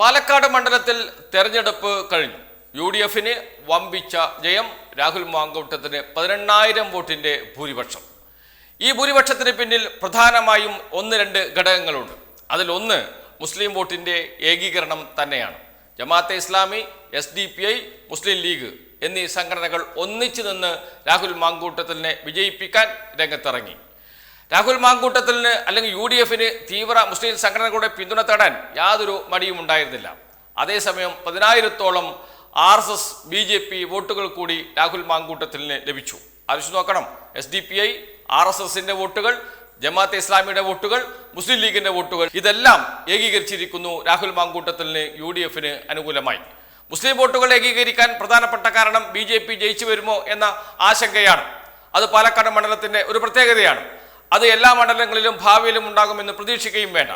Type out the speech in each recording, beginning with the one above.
പാലക്കാട് മണ്ഡലത്തിൽ തെരഞ്ഞെടുപ്പ് കഴിഞ്ഞു. യു ഡി എഫിന് വമ്പിച്ച ജയം രാഹുൽ മാങ്കൂട്ടത്തിന് പതിനെണ്ണായിരം വോട്ടിന്റെ ഭൂരിപക്ഷം. ഈ ഭൂരിപക്ഷത്തിന് പിന്നിൽ പ്രധാനമായും ഒന്ന് രണ്ട് ഘടകങ്ങളുണ്ട്. അതിലൊന്ന് മുസ്ലിം വോട്ടിന്റെ ഏകീകരണം തന്നെയാണ്. Jamaat-e Islami S D P I Muslim League എന്നീ സംഘടനകൾ ഒന്നിച്ചു നിന്ന് രാഹുൽ മാങ്കൂട്ടത്തിനെ വിജയിപ്പിക്കാൻ രംഗത്തിറങ്ങി. രാഹുൽ മാങ്കൂട്ടത്തിന് അല്ലെങ്കിൽ യു ഡി എഫിന് തീവ്ര മുസ്ലിം സംഘടനകളുടെ പിന്തുണ തേടാൻ യാതൊരു മടിയും ഉണ്ടായിരുന്നില്ല. അതേസമയം പതിനായിരത്തോളം R S S B J P വോട്ടുകൾ കൂടി രാഹുൽ മാങ്കൂട്ടത്തിന് ലഭിച്ചു. ആലോചിച്ച് നോക്കണം. S D P I R S എസിന്റെ വോട്ടുകൾ ജമാഅത്തെ ഇസ്ലാമിയുടെ വോട്ടുകൾ മുസ്ലിം ലീഗിന്റെ വോട്ടുകൾ ഇതെല്ലാം ഏകീകരിച്ചിരിക്കുന്നു രാഹുൽ മാങ്കൂട്ടത്തിന് യു ഡി എഫിന് അനുകൂലമായി. മുസ്ലിം വോട്ടുകൾ ഏകീകരിക്കാൻ പ്രധാനപ്പെട്ട കാരണം ബി ജെ പി ജയിച്ചു വരുമോ എന്ന ആശങ്കയാണ്. അത് പാലക്കാട് മണ്ഡലത്തിന്റെ ഒരു പ്രത്യേകതയാണ്. അത് എല്ലാ മണ്ഡലങ്ങളിലും ഭാവിയിലും ഉണ്ടാകുമെന്ന് പ്രതീക്ഷിക്കുകയും വേണ്ട.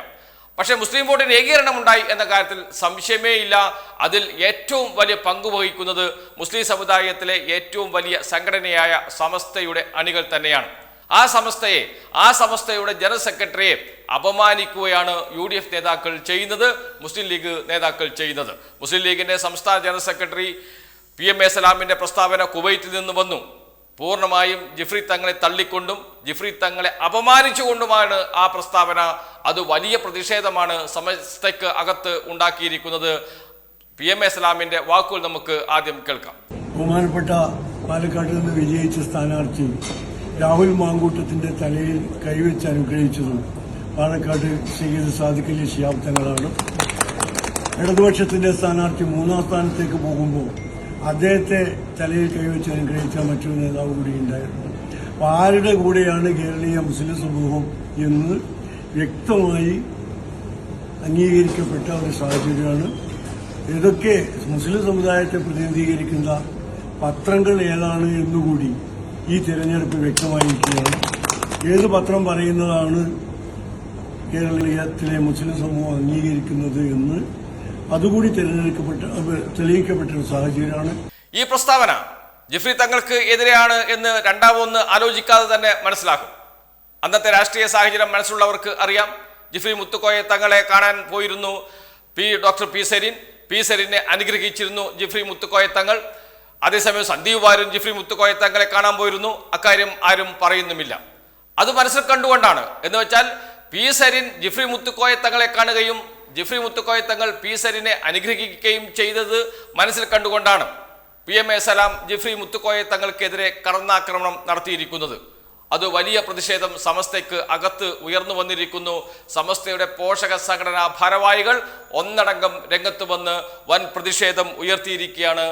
പക്ഷേ മുസ്ലിം വോട്ടിന് ഏകീകരണം ഉണ്ടായി എന്ന കാര്യത്തിൽ സംശയമേ ഇല്ല. അതിൽ ഏറ്റവും വലിയ പങ്ക് വഹിക്കുന്നത് മുസ്ലിം സമുദായത്തിലെ ഏറ്റവും വലിയ സംഘടനയായ സമസ്തയുടെ അണികൾ തന്നെയാണ്. ആ സമസ്തയെ ആ സമസ്തയുടെ ജനറൽ സെക്രട്ടറിയെ അപമാനിക്കുകയാണ് യു ഡി എഫ് നേതാക്കൾ ചെയ്യുന്നത് മുസ്ലിം ലീഗ് നേതാക്കൾ ചെയ്യുന്നത്. മുസ്ലിം ലീഗിന്റെ സംസ്ഥാന general secretary P M A പ്രസ്താവന കുവൈറ്റിൽ നിന്ന് വന്നു. പൂർണമായും ജിഫ്രി തങ്ങളെ തള്ളിക്കൊണ്ടും ജിഫ്രി തങ്ങളെ അപമാനിച്ചുകൊണ്ടുമാണ് ആ പ്രസ്താവന. അത് വലിയ പ്രതിഷേധമാണ് സമസ്തയ്ക്ക് അകത്ത് ഉണ്ടാക്കിയിരിക്കുന്നത്. പി എം എ സലാമിന്റെ വാക്കുകൾ നമുക്ക് ആദ്യം കേൾക്കാം. ബഹുമാനപ്പെട്ട പാലക്കാട് നിന്ന് വിജയിച്ച സ്ഥാനാർത്ഥി രാഹുൽ മാങ്കൂട്ടത്തിന്റെ തലയിൽ കൈവച്ച് അനുഗ്രഹിച്ചതും പാലക്കാട് സയ്യിദ് സാദിഖ് ശിയാബ്ദങ്ങളാണ് ഇടതുപക്ഷത്തിന്റെ സ്ഥാനാർത്ഥി മൂന്നാം സ്ഥാനത്തേക്ക് പോകുമ്പോൾ അദ്ദേഹത്തെ തലയിൽ കൈവച്ച് അനുഗ്രഹിച്ച മറ്റൊരു നേതാവ് കൂടി ഉണ്ടായിരുന്നു. അപ്പോൾ ആരുടെ കൂടെയാണ് കേരളീയ മുസ്ലിം സമൂഹം എന്ന് വ്യക്തമായി അംഗീകരിക്കപ്പെട്ട ഒരു സാഹചര്യമാണ്. ഇതൊക്കെ മുസ്ലിം സമുദായത്തെ പ്രതിനിധീകരിക്കുന്ന പത്രങ്ങൾ ഏതാണ് എന്നുകൂടി ഈ തിരഞ്ഞെടുപ്പ് വ്യക്തമായിരിക്കുകയാണ്. ഏത് പത്രം പറയുന്നതാണ് കേരളീയത്തിലെ മുസ്ലിം സമൂഹം അംഗീകരിക്കുന്നത് എന്ന് അതുകൂടി തിരഞ്ഞെടുക്കപ്പെട്ട തെളിയിക്കപ്പെട്ട ഒരു സാഹചര്യമാണ്. ഈ പ്രസ്താവന ജിഫ്രി തങ്ങൾക്ക് എതിരെയാണ് എന്ന് രണ്ടാമൊന്ന് ആലോചിക്കാതെ തന്നെ മനസ്സിലാക്കും. അന്നത്തെ രാഷ്ട്രീയ സാഹചര്യം മനസ്സിലുള്ളവർക്ക് അറിയാം. ജിഫ്രി മുത്തുക്കോയെ തങ്ങളെ കാണാൻ പോയിരുന്നു P doctor P Sarin. P സെരിനെ അനുഗ്രഹിച്ചിരുന്നു ജിഫ്രി മുത്തുക്കോയെ തങ്ങൾ. അതേസമയം സന്ദീപ് വാരും ജിഫ്രി മുത്തുക്കോയെ തങ്ങളെ കാണാൻ പോയിരുന്നു. അക്കാര്യം ആരും പറയുന്നുമില്ല. അത് മനസ്സിൽ കണ്ടുകൊണ്ടാണ്. എന്ന് വെച്ചാൽ പി സരിൻ ജിഫ്രി മുത്തുക്കോയെ തങ്ങളെ കാണുകയും ജിഫ്രി മുത്തുക്കോയ തങ്ങൾ പി സരിനെ അനുഗ്രഹിക്കുകയും ചെയ്തത് മനസ്സിൽ കണ്ടുകൊണ്ടാണ്. P M A Salam Jifri Muthukoya തങ്ങൾക്കെതിരെ കടന്നാക്രമണം നടത്തിയിരിക്കുന്നത്. അത് വലിയ പ്രതിഷേധം സമസ്തയ്ക്ക് അകത്ത് ഉയർന്നു വന്നിരിക്കുന്നു. സമസ്തയുടെ പോഷക സംഘടനാ ഭാരവാഹികൾ ഒന്നടങ്കം രംഗത്ത് വന്ന് വൻ പ്രതിഷേധം ഉയർത്തിയിരിക്കുകയാണ്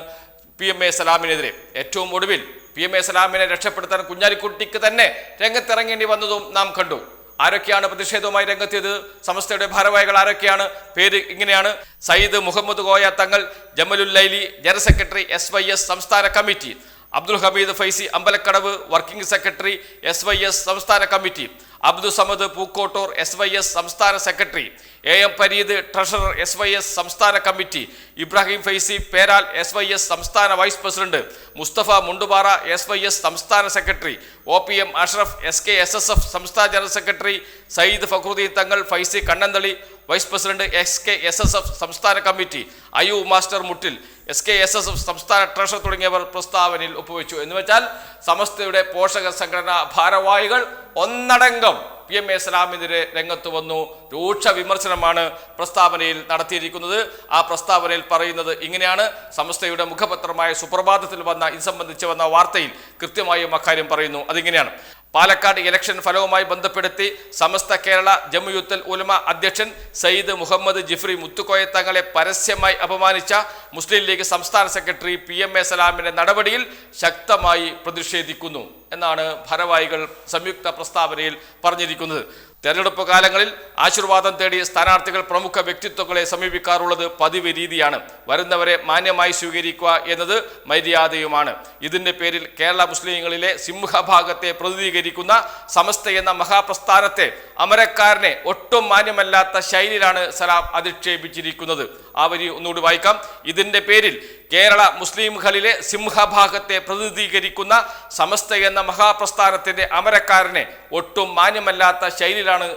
പി എം എ സലാമിനെതിരെ. ഏറ്റവും ഒടുവിൽ പി എം എ സലാമിനെ രക്ഷപ്പെടുത്താൻ കുഞ്ഞാലിക്കുട്ടിക്ക് തന്നെ രംഗത്തിറങ്ങേണ്ടി വന്നതും നാം കണ്ടു. ആരൊക്കെയാണ് പ്രതിഷേധവുമായി രംഗത്തിയത് സമസ്തയുടെ ഭാരവാഹികൾ ആരൊക്കെയാണ്? പേര് ഇങ്ങനെയാണ്. Sayyid Muhammad Koya Thangal Jamalul Laili general secretary S Y S സംസ്ഥാന committee Abdul Hameed Faizi Ambalakkadavu working secretary S Y S സംസ്ഥാന committee Abdul Samad Pookkottur S Y S സംസ്ഥാന secretary A M Pareed treasurer S Y S സംസ്ഥാന committee Ibrahim Faizi Peral S Y S സംസ്ഥാന vice president Musthafa Mundupara S Y S സംസ്ഥാന secretary O P M Ashraf S K S S F സംസ്ഥാന general secretary Sayyid Fakhruddin Thangal Faizi Kannanthali vice president S K S S F സംസ്ഥാന committee Ayu master Muttil S K S S F സംസ്ഥാന treasurer തുടങ്ങിയവർ പ്രസ്താവനയിൽ ഒപ്പുവെച്ചു. എന്ന് വെച്ചാൽ സമസ്തയുടെ പോഷക സംഘടനാ ഭാരവാഹികൾ ഒന്നടങ്കം പി എം എ സലാമിനെതിരെ രംഗത്ത് വന്നു. രൂക്ഷ വിമർശനമാണ് പ്രസ്താവനയിൽ നടത്തിയിരിക്കുന്നത്. ആ പ്രസ്താവനയിൽ പറയുന്നത് ഇങ്ങനെയാണ്. സംസ്ഥയുടെ മുഖപത്രമായ സുപ്രഭാതത്തിൽ വന്ന ഇത് സംബന്ധിച്ച് വന്ന വാർത്തയിൽ കൃത്യമായും അക്കാര്യം പറയുന്നു. അതിങ്ങനെയാണ്. പാലക്കാട് ഇലക്ഷൻ ഫലവുമായി ബന്ധപ്പെടുത്തി സമസ്ത കേരള ജമുയുത്തൽ ഉലമ അധ്യക്ഷൻ സയ്യിദ് മുഹമ്മദ് ജിഫ്രി മുത്തുക്കോയ തങ്ങളെ പരസ്യമായി അപമാനിച്ച മുസ്ലിം ലീഗ് സംസ്ഥാന സെക്രട്ടറി പി എം എ സലാമിന്റെ നടപടിയിൽ ശക്തമായി പ്രതിഷേധിക്കുന്നു എന്നാണ് ഭാരവാഹികൾ സംയുക്ത പ്രസ്താവനയിൽ പറഞ്ഞിരിക്കുന്നത്. തെരഞ്ഞെടുപ്പ് കാലങ്ങളിൽ ആശീർവാദം തേടി സ്ഥാനാർത്ഥികൾ പ്രമുഖ വ്യക്തിത്വങ്ങളെ സമീപിക്കാറുള്ളത് പതിവ് രീതിയാണ്. വരുന്നവരെ മാന്യമായി സ്വീകരിക്കുക എന്നത് മര്യാദയുമാണ്. ഇതിന്റെ പേരിൽ കേരള മുസ്ലിങ്ങളിലെ സിംഹഭാഗത്തെ പ്രതിനിധീകരിക്കുന്ന സമസ്ത എന്ന മഹാപ്രസ്ഥാനത്തെ അമരക്കാരനെ ഒട്ടും മാന്യമല്ലാത്ത ശൈലിയിലാണ് സലാം അധിക്ഷേപിച്ചിരിക്കുന്നത്. ആ വരി ഒന്നുകൂടി വായിക്കാം. ഇതിന്റെ പേരിൽ കേരള മുസ്ലിംകളിലെ സിംഹഭാഗത്തെ പ്രതിനിധീകരിക്കുന്ന സമസ്ത എന്ന മഹാപ്രസ്ഥാനത്തിന്റെ അമരക്കാരനെ ഒട്ടും മാന്യമല്ലാത്ത ശൈലിയിലാണ്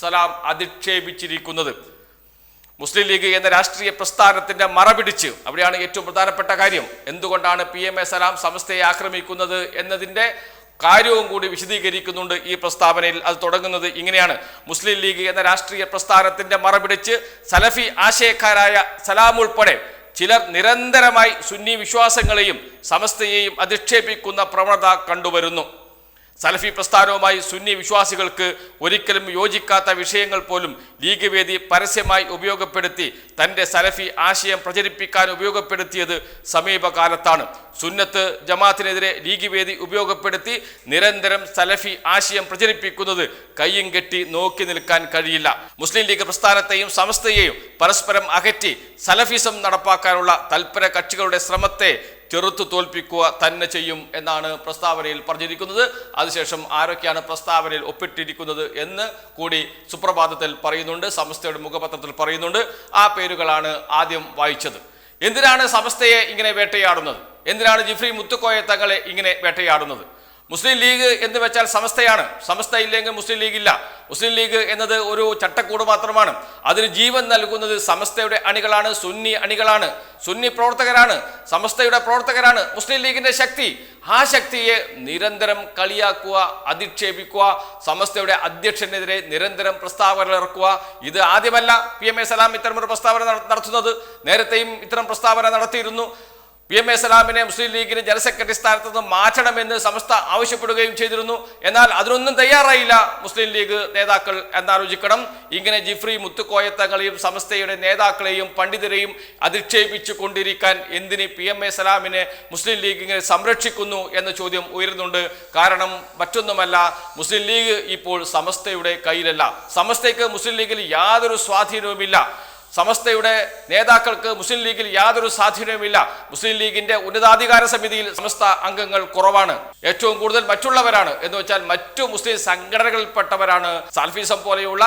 സലാം അധിക്ഷേപിച്ചിരിക്കുന്നത്. മുസ്ലിം ലീഗ് എന്ന രാഷ്ട്രീയ പ്രസ്ഥാനത്തിന്റെ മറപിടിച്ച് അവിടെയാണ് ഏറ്റവും പ്രധാനപ്പെട്ട കാര്യം. എന്തുകൊണ്ടാണ് പി എം എ സലാം സമസ്തയെ ആക്രമിക്കുന്നത് എന്നതിന്റെ കാര്യവും കൂടി വിശദീകരിക്കുന്നുണ്ട് ഈ പ്രസ്താവനയിൽ. അത് തുടങ്ങുന്നത് ഇങ്ങനെയാണ്. മുസ്ലിം ലീഗ് എന്ന രാഷ്ട്രീയ പ്രസ്ഥാനത്തിന്റെ മറപിടിച്ച് സലഫി ആശയക്കാരായ സലാം ഉൾപ്പെടെ ചിലർ നിരന്തരമായി സുന്നി വിശ്വാസങ്ങളെയും സമസ്തയെയും അധിക്ഷേപിക്കുന്ന പ്രവണത കണ്ടുവരുന്നു. സലഫി പ്രസ്ഥാനവുമായി സുന്നി വിശ്വാസികൾക്ക് ഒരിക്കലും യോജിക്കാത്ത വിഷയങ്ങൾ പോലും ലീഗ് വേദി പരസ്യമായി ഉപയോഗപ്പെടുത്തി തന്റെ സലഫി ആശയം പ്രചരിപ്പിക്കാൻ ഉപയോഗപ്പെടുത്തിയത് സമീപകാലത്താണ്. സുന്നത്ത് ജമാത്തിനെതിരെ ലീഗ് വേദി ഉപയോഗപ്പെടുത്തി നിരന്തരം സലഫി ആശയം പ്രചരിപ്പിക്കുന്നത് കയ്യും കെട്ടി നോക്കി നിൽക്കാൻ കഴിയില്ല. മുസ്ലിം ലീഗ് പ്രസ്ഥാനത്തെയും സമസ്തയെയും പരസ്പരം അകറ്റി സലഫിസം നടപ്പാക്കാനുള്ള തൽപര കക്ഷികളുടെ ശ്രമത്തെ ചെറുത്തു തോൽപ്പിക്കുക തന്നെ ചെയ്യും എന്നാണ് പ്രസ്താവനയിൽ പറഞ്ഞിരിക്കുന്നത്. അതിനുശേഷം ആരൊക്കെയാണ് പ്രസ്താവനയിൽ ഒപ്പിട്ടിരിക്കുന്നത് എന്ന് കൂടി സുപ്രഭാതത്തിൽ പറയുന്നുണ്ട് സമസ്തയുടെ മുഖപത്രത്തിൽ പറയുന്നുണ്ട്. ആ പേരുകളാണ് ആദ്യം വായിച്ചത്. എന്തിനാണ് സമസ്തയെ ഇങ്ങനെ വേട്ടയാടുന്നത്? എന്തിനാണ് ജിഫ്രി മുത്തുക്കോയ തങ്ങളെ ഇങ്ങനെ വേട്ടയാടുന്നത്? മുസ്ലിം ലീഗ് എന്ന് വെച്ചാൽ സമസ്തയാണ്. സമസ്ത ഇല്ലെങ്കിൽ മുസ്ലിം ലീഗ് ഇല്ല. മുസ്ലിം ലീഗ് എന്നത് ഒരു ചട്ടക്കൂട് മാത്രമാണ്. അതിന് ജീവൻ നൽകുന്നത് സമസ്തയുടെ അണികളാണ് സുന്നി അണികളാണ്. സുന്നി പ്രവർത്തകരാണ് സമസ്തയുടെ പ്രവർത്തകരാണ്. മുസ്ലിം ലീഗിന്റെ ശക്തി. ആ ശക്തിയെ നിരന്തരം കളിയാക്കുക അധിക്ഷേപിക്കുക സമസ്തയുടെ അധ്യക്ഷനെതിരെ നിരന്തരം പ്രസ്താവനകൾ ഇറക്കുക. ഇത് ആദ്യമല്ല പി എം എ സലാം ഇത്തരമൊരു പ്രസ്താവന നട- നടത്തുന്നത്. നേരത്തെയും ഇത്തരം പ്രസ്താവന നടത്തിയിരുന്നു. പി എം എ സലാമിനെ മുസ്ലിം ലീഗിന് ജനറൽ സെക്രട്ടറി സ്ഥാനത്ത് നിന്ന് മാറ്റണമെന്ന് സംസ്ഥ ആവശ്യപ്പെടുകയും ചെയ്തിരുന്നു. എന്നാൽ അതിനൊന്നും തയ്യാറായില്ല മുസ്ലിം ലീഗ് നേതാക്കൾ എന്നാലോചിക്കണം. ഇങ്ങനെ ജിഫ്രി മുത്തുക്കോയത്തങ്ങളെയും സംസ്ഥയുടെ നേതാക്കളെയും പണ്ഡിതരെയും അധിക്ഷേപിച്ചു കൊണ്ടിരിക്കാൻ എന്തിന് പി എം എ സലാമിനെ മുസ്ലിം ലീഗ് ഇങ്ങനെ സംരക്ഷിക്കുന്നു എന്ന ചോദ്യം ഉയരുന്നുണ്ട്. കാരണം മറ്റൊന്നുമല്ല മുസ്ലിം ലീഗ് ഇപ്പോൾ സമസ്തയുടെ കയ്യിലല്ല. സമസ്തയ്ക്ക് മുസ്ലിം ലീഗിൽ യാതൊരു സ്വാധീനവുമില്ല. സമസ്തയുടെ നേതാക്കൾക്ക് മുസ്ലിം ലീഗിൽ യാതൊരു സ്വാധീനവുമില്ല മുസ്ലിം ലീഗിന്റെ ഉന്നതാധികാര സമിതിയിൽ സമസ്ത അംഗങ്ങൾ കുറവാണ്. ഏറ്റവും കൂടുതൽ മറ്റുള്ളവരാണ് എന്ന് വെച്ചാൽ മറ്റു മുസ്ലിം സംഘടനകളിൽപ്പെട്ടവരാണ്. സാൽഫീസം പോലെയുള്ള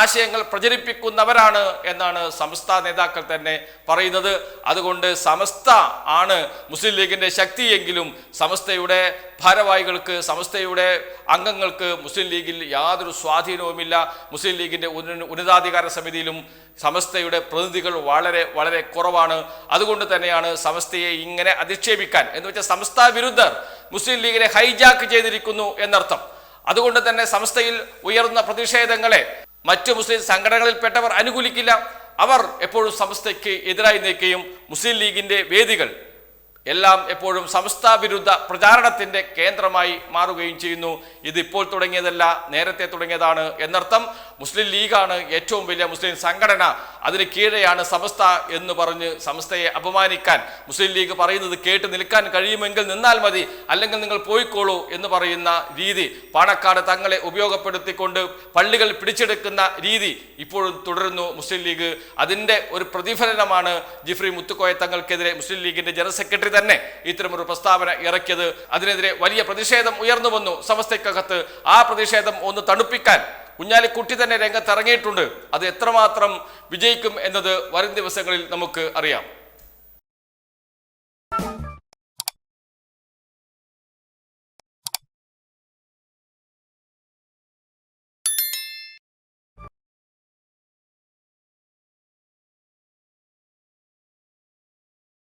ആശയങ്ങൾ പ്രചരിപ്പിക്കുന്നവരാണ് എന്നാണ് സമസ്ത നേതാക്കൾ തന്നെ പറയുന്നത്. അതുകൊണ്ട് സമസ്ത ആണ് മുസ്ലിം ലീഗിന്റെ ശക്തിയെങ്കിലും സമസ്തയുടെ ഭാരവാഹികൾക്ക് സമസ്തയുടെ അംഗങ്ങൾക്ക് മുസ്ലിം ലീഗിൽ യാതൊരു സ്വാധീനവുമില്ല. മുസ്ലിം ലീഗിന്റെ ഉന്നതാധികാര സമിതിയിലും സമസ്തയുടെ പ്രതിനിധികൾ വളരെ വളരെ കുറവാണ്. അതുകൊണ്ട് തന്നെയാണ് സമസ്തയെ ഇങ്ങനെ അധിക്ഷേപിക്കാൻ. എന്ന് വെച്ചാൽ സമസ്ത വിരുദ്ധർ മുസ്ലിം ലീഗിനെ ഹൈജാക്ക് ചെയ്തിരിക്കുന്നു എന്നർത്ഥം. അതുകൊണ്ട് തന്നെ സമസ്തയിൽ ഉയർന്ന പ്രതിഷേധങ്ങളെ മറ്റു മുസ്ലിം സംഘടനകളിൽപ്പെട്ടവർ അനുകൂലിക്കില്ല. അവർ എപ്പോഴും സമസ്തയ്ക്ക് എതിരായി നിൽക്കുകയും മുസ്ലിം ലീഗിന്റെ വേദികൾ എല്ലാം എപ്പോഴും സംസ്ഥാ വിരുദ്ധ പ്രചാരണത്തിന്റെ കേന്ദ്രമായി മാറുകയും ചെയ്യുന്നു. ഇത് ഇപ്പോൾ തുടങ്ങിയതല്ല നേരത്തെ തുടങ്ങിയതാണ് എന്നർത്ഥം. മുസ്ലിം ലീഗാണ് ഏറ്റവും വലിയ മുസ്ലിം സംഘടന. അതിന് കീഴെയാണ് സമസ്ത എന്ന് പറഞ്ഞ് സമസ്തയെ അപമാനിക്കാൻ. മുസ്ലിം ലീഗ് പറയുന്നത് കേട്ട് നിൽക്കാൻ കഴിയുമെങ്കിൽ നിന്നാൽ മതി അല്ലെങ്കിൽ നിങ്ങൾ പോയിക്കോളൂ എന്ന് പറയുന്ന രീതി. പാണക്കാട് തങ്ങളെ ഉപയോഗപ്പെടുത്തിക്കൊണ്ട് പള്ളികൾ പിടിച്ചെടുക്കുന്ന രീതി ഇപ്പോഴും തുടരുന്നു മുസ്ലിം ലീഗ്. അതിന്റെ ഒരു പ്രതിഫലനമാണ് ജിഫ്രി മുത്തുക്കോയ തങ്ങൾക്കെതിരെ മുസ്ലിം ലീഗിന്റെ ജനറൽ സെക്രട്ടറി തന്നെ ഇത്തരമൊരു പ്രസ്താവന ഇറക്കിയത്. അതിനെതിരെ വലിയ പ്രതിഷേധം ഉയർന്നു വന്നു സമസ്തയ്ക്കകത്ത്. ആ പ്രതിഷേധം ഒന്ന് തണുപ്പിക്കാൻ കുഞ്ഞാലിക്കുട്ടി തന്നെ രംഗത്തിറങ്ങിയിട്ടുണ്ട്. അത് എത്രമാത്രം വിജയിക്കും എന്നത് വരും ദിവസങ്ങളിൽ നമുക്ക് അറിയാം.